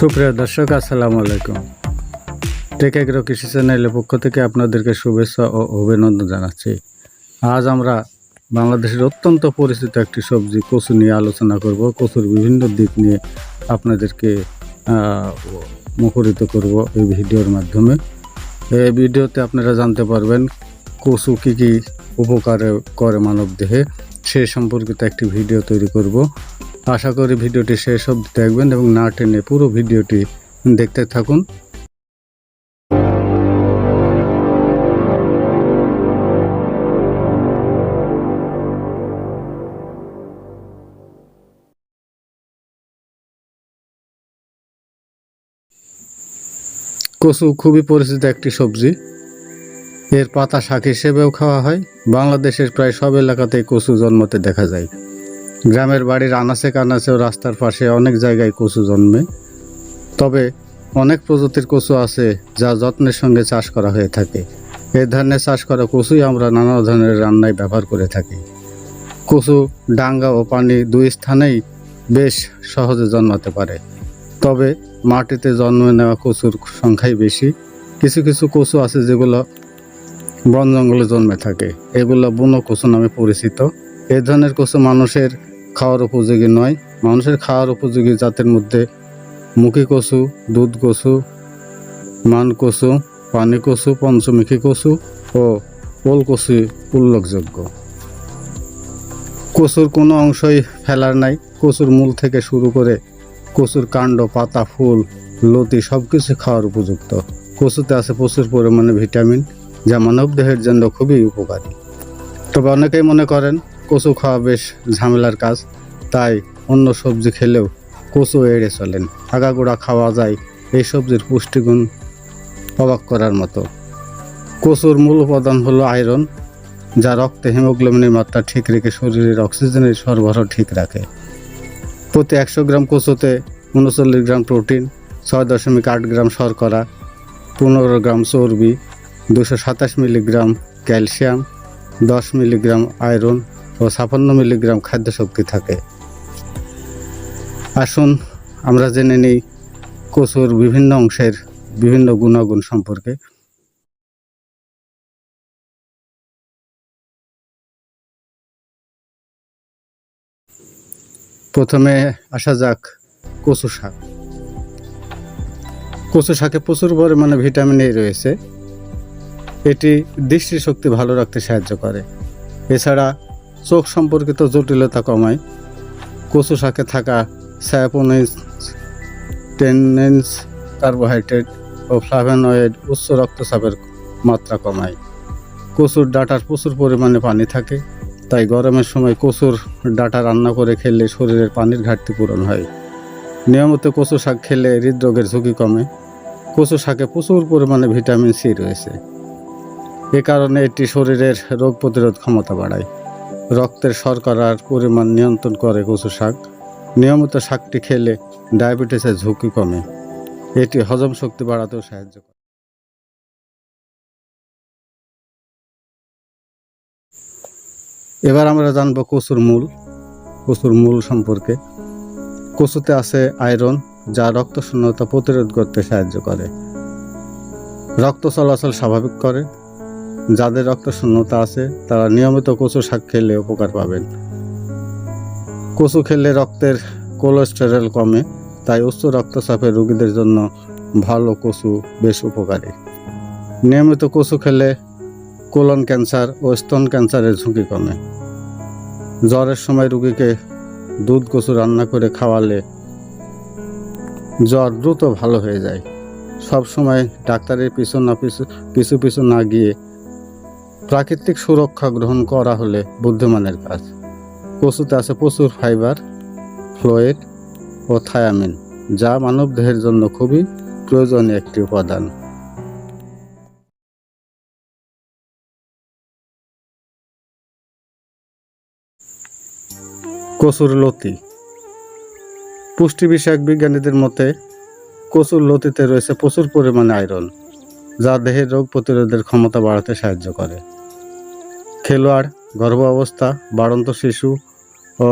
সুপ্রিয় দর্শক, আসসালামু আলাইকুম। টেক এগ্রো কৃষি চ্যানেলের পক্ষ থেকে আপনাদেরকে শুভেচ্ছা ও অভিনন্দন জানাচ্ছি। আজ আমরা বাংলাদেশের অত্যন্ত পরিচিত একটি সবজি কচু নিয়ে আলোচনা করব। কচুর বিভিন্ন দিক নিয়ে আপনাদেরকে মুখরিত করব এই ভিডিওর মাধ্যমে। এই ভিডিওতে আপনারা জানতে পারবেন কচু কী কী উপকারে করে মানব দেহে সে সম্পর্কিত একটি ভিডিও তৈরি করব। আশা করি ভিডিওটি শেষ অবধি দেখবেন এবং না টেনে পুরো ভিডিওটি দেখতে থাকুন। কচু খুবই পরিচিত একটি সবজি। এর পাতা শাক হিসেবেও খাওয়া হয়। বাংলাদেশের প্রায় সব এলাকাতেই কচু জন্মতে দেখা যায়। গ্রামের বাড়ির আনাচে কানাচে ও রাস্তার পাশে অনেক জায়গায় কচু জন্মে। তবে অনেক প্রজাতির কচু আছে যা যত্নের সঙ্গে চাষ করা হয়ে থাকে। এই ধরনের চাষ করা কচুই আমরা নানা ধরনের রান্নায় ব্যবহার করে থাকি। কচু, ডাঙ্গা ও পানি দুই স্থানেই বেশ সহজে জন্মাতে পারে। তবে মাটিতে জন্ম নেওয়া কচুর সংখ্যাই বেশি। কিছু কিছু কচু আছে যেগুলো বন জঙ্গলে জন্মে থাকে। এগুলো বুনো কচু নামে পরিচিত। এই ধরনের কচু মানুষের খাওয়ার উপযোগী নয়। মানুষের খাওয়ার উপযোগী জাতের মধ্যে মুখী কচু, দুধ কচু, মান কচু, পানি কচু, পঞ্চমুখী কচু ও ওল কচু উল্লেখযোগ্য। কচুর কোনো অংশই ফেলার নাই। কচুর মূল থেকে শুরু করে কচুর কাণ্ড, পাতা, ফুল, লতি সব কিছু খাওয়ার উপযুক্ত। কচুতে আছে প্রচুর পরিমাণে ভিটামিন, যা মানব দেহের জন্য খুবই উপকারী। তবে অনেকেই মনে করেন কচু খাওয়া বেশ ঝামেলার কাজ, তাই অন্য সবজি খেলেও কচু এড়ে চলেন। আগাগোড়া খাওয়া যায় এই সবজির পুষ্টিগুণ অবাক করার মতো। কচুর মূল উপাদান হলো আয়রন, যা রক্তে হিমোগ্লোবিনের মাত্রা ঠিক রেখে শরীরের অক্সিজেনের সরবরাহ ঠিক রাখে। প্রতি একশো গ্রাম কচুতে উনচল্লিশ গ্রাম প্রোটিন, ছয় দশমিক আট গ্রাম শর্করা, পনেরো গ্রাম চর্বি, দুশো সাতাশ মিলিগ্রাম ক্যালসিয়াম, দশ মিলিগ্রাম আয়রন ও ছাপান্ন মিলিগ্রাম খাদ্য শক্তি থাকে। আসুন, আমরা জেনে নিই কচুর বিভিন্ন অংশের বিভিন্ন গুণাগুণ সম্পর্কে। প্রথমে আসা যাক কচু শাক। কচু শাকে প্রচুর পরিমাণে ভিটামিন এ রয়েছে। এটি দৃষ্টিশক্তি ভালো রাখতে সাহায্য করে। এছাড়া চোখ সম্পর্কিত জটিলতা কমায়। কচু শাকে থাকা স্যাপোনিস, টেনেন্স, কার্বোহাইড্রেট ও ফ্লাভেনয়েড উচ্চ রক্তচাপের মাত্রা কমায়। কচুর ডাটার প্রচুর পরিমাণে পানি থাকে, তাই গরমের সময় কচুর ডাটা রান্না করে খেলে শরীরের পানির ঘাটতি পূরণ হয়। নিয়মিত কচু শাক খেলে হৃদরোগের ঝুঁকি কমে। কচু শাকে প্রচুর পরিমাণে ভিটামিন সি রয়েছে। এ কারণে এটি শরীরের রোগ প্রতিরোধ ক্ষমতা বাড়ায়। রক্তের শর্করার পরিমাণ নিয়ন্ত্রণ করে কচু শাক। নিয়মিত শাকটি খেলে ডায়াবেটিসের ঝুঁকি কমে। এটি হজম শক্তি বাড়াতেও সাহায্য করে। এবার আমরা জানব কচুর মূল। কচুর মূল সম্পর্কে। কচুতে আছে আয়রন, যা রক্ত শূন্যতা প্রতিরোধ করতে সাহায্য করে। রক্ত চলাচল স্বাভাবিক করে। যাদের রক্ত শূন্যতা আছে, তারা নিয়মিত কচু শাক খেলে উপকার পাবেন। কচু খেলে রক্তের কোলেস্টেরল কমে, তাই উচ্চ রক্তচাপের রোগীদের জন্য ভালো কচু বেশ উপকারী। নিয়মিত কচু খেলে কোলন ক্যান্সার ও স্তন ক্যান্সারের ঝুঁকি কমে। জ্বরের সময় রোগীকে দুধ কচু রান্না করে খাওয়ালে জ্বর দ্রুত ভালো হয়ে যায়। সব সময় ডাক্তারের পিছু না পিছু পিছু পিছু না গিয়ে প্রাকৃতিক সুরক্ষা গ্রহণ করা হলে বুদ্ধিমানের কাজ। কচুতে আছে প্রচুর ফাইবার, ফ্লোয়েড ও থায়ামিন, যা মানব দেহের জন্য খুবই প্রয়োজনীয় একটি উপাদান। কচুর লতি। পুষ্টি বিষয়ক বিজ্ঞানীদের মতে, কচুর লতিতে রয়েছে প্রচুর পরিমাণে আয়রন, যা দেহের রোগ প্রতিরোধের ক্ষমতা বাড়াতে সাহায্য করে। খেলোয়াড় গর্ভ অবস্থা বাড়ন্ত শিশু ও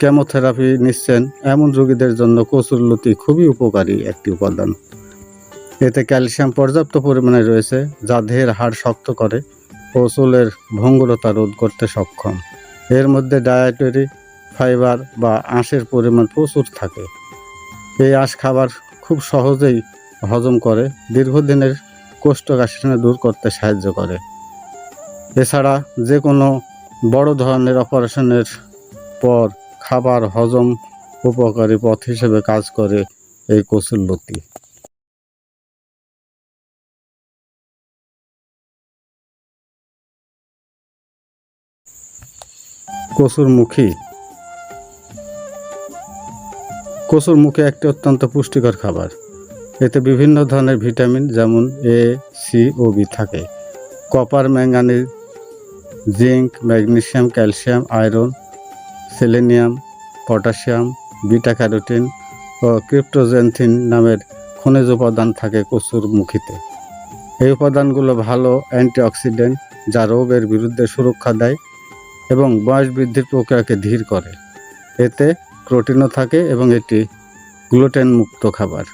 কেমোথেরাপি নিচ্ছেন এমন রোগীদের জন্য কচুর লতি খুবই উপকারী একটি উপাদান। এতে ক্যালসিয়াম পর্যাপ্ত পরিমাণে রয়েছে যা দেহের হাড় শক্ত করে ও চুলের ভঙ্গুরতা রোধ করতে সক্ষম। এর মধ্যে ডায়েটারি ফাইবার বা আঁশের পরিমাণ প্রচুর থাকে। এই আঁশ খাবার খুব সহজেই হজম করে, দীর্ঘদিনের কোষ্ঠকাঠিন্য দূর করতে সাহায্য করে। এছাড়া যে কোনো বড় ধরনের অপারেশনের পর খাবার হজম উপকারী পথ হিসেবে কাজ করে এই কচুর লতি কচুর মুখী কচুর মুখে একটি অত্যন্ত পুষ্টিকর খাবার। এতে বিভিন্ন ধরনের ভিটামিন যেমন এ, সি ও বি থাকে। Copper manganese zinc magnesium calcium, iron, selenium, potassium beta carotene ও ক্রিপ্টোজেন্থিন নামের খনিজ উপাদান থাকে কচুর মুখিতে। এই উপাদানগুলো ভালো অ্যান্টিঅক্সিডেন্ট যা রোগের বিরুদ্ধে সুরক্ষা দেয় এবং বয়স বৃদ্ধির প্রক্রিয়াকে ধীর করে। এতে প্রোটিনও থাকে এবং এটি গ্লুটেন মুক্ত খাবার।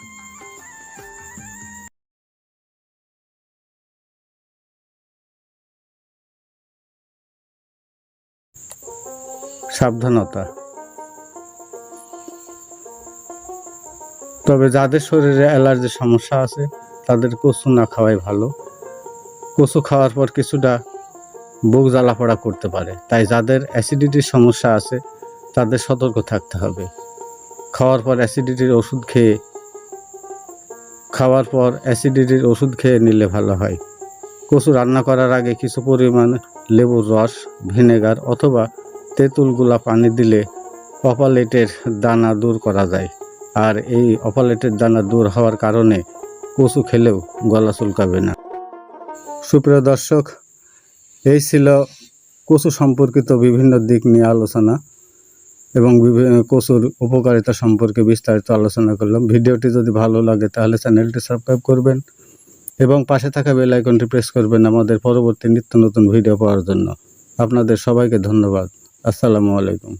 সাবধানতা। তবে যাদের শরীরে অ্যালার্জির সমস্যা আছে, তাদের কচু না খাওয়াই ভালো। কচু খাওয়ার পর কিছুটা বুক জ্বালাপড়া করতে পারে। তাই যাদের অ্যাসিডিটির সমস্যা আছে, তাদের সতর্ক থাকতে হবে। খাওয়ার পর অ্যাসিডিটির ওষুধ খেয়ে, খাওয়ার পর অ্যাসিডিটির ওষুধ খেয়ে নিলে ভালো হয়। কচু রান্না করার আগে কিছু পরিমাণ লেবুর রস, ভিনেগার অথবা তেঁতুলগুলা পানি দিলে অপালেটের দানা দূর করা যায়। আর এই অপালেটের দানা দূর হওয়ার কারণে কচু খেলেও গলা চুলকাবে না। সুপ্রিয় দর্শক, এই ছিল কচু সম্পর্কিত বিভিন্ন দিক নিয়ে আলোচনা এবং বিভিন্ন কচুর উপকারিতা সম্পর্কে বিস্তারিত আলোচনা করলাম। ভিডিওটি যদি ভালো লাগে তাহলে চ্যানেলটি সাবস্ক্রাইব করবেন এবং পাশে থাকা বেল আইকনটি প্রেস করবেন আমাদের পরবর্তী নিত্য নতুন ভিডিও পাওয়ার জন্য। আপনাদের সবাইকে ধন্যবাদ। আসসালামু আলাইকুম।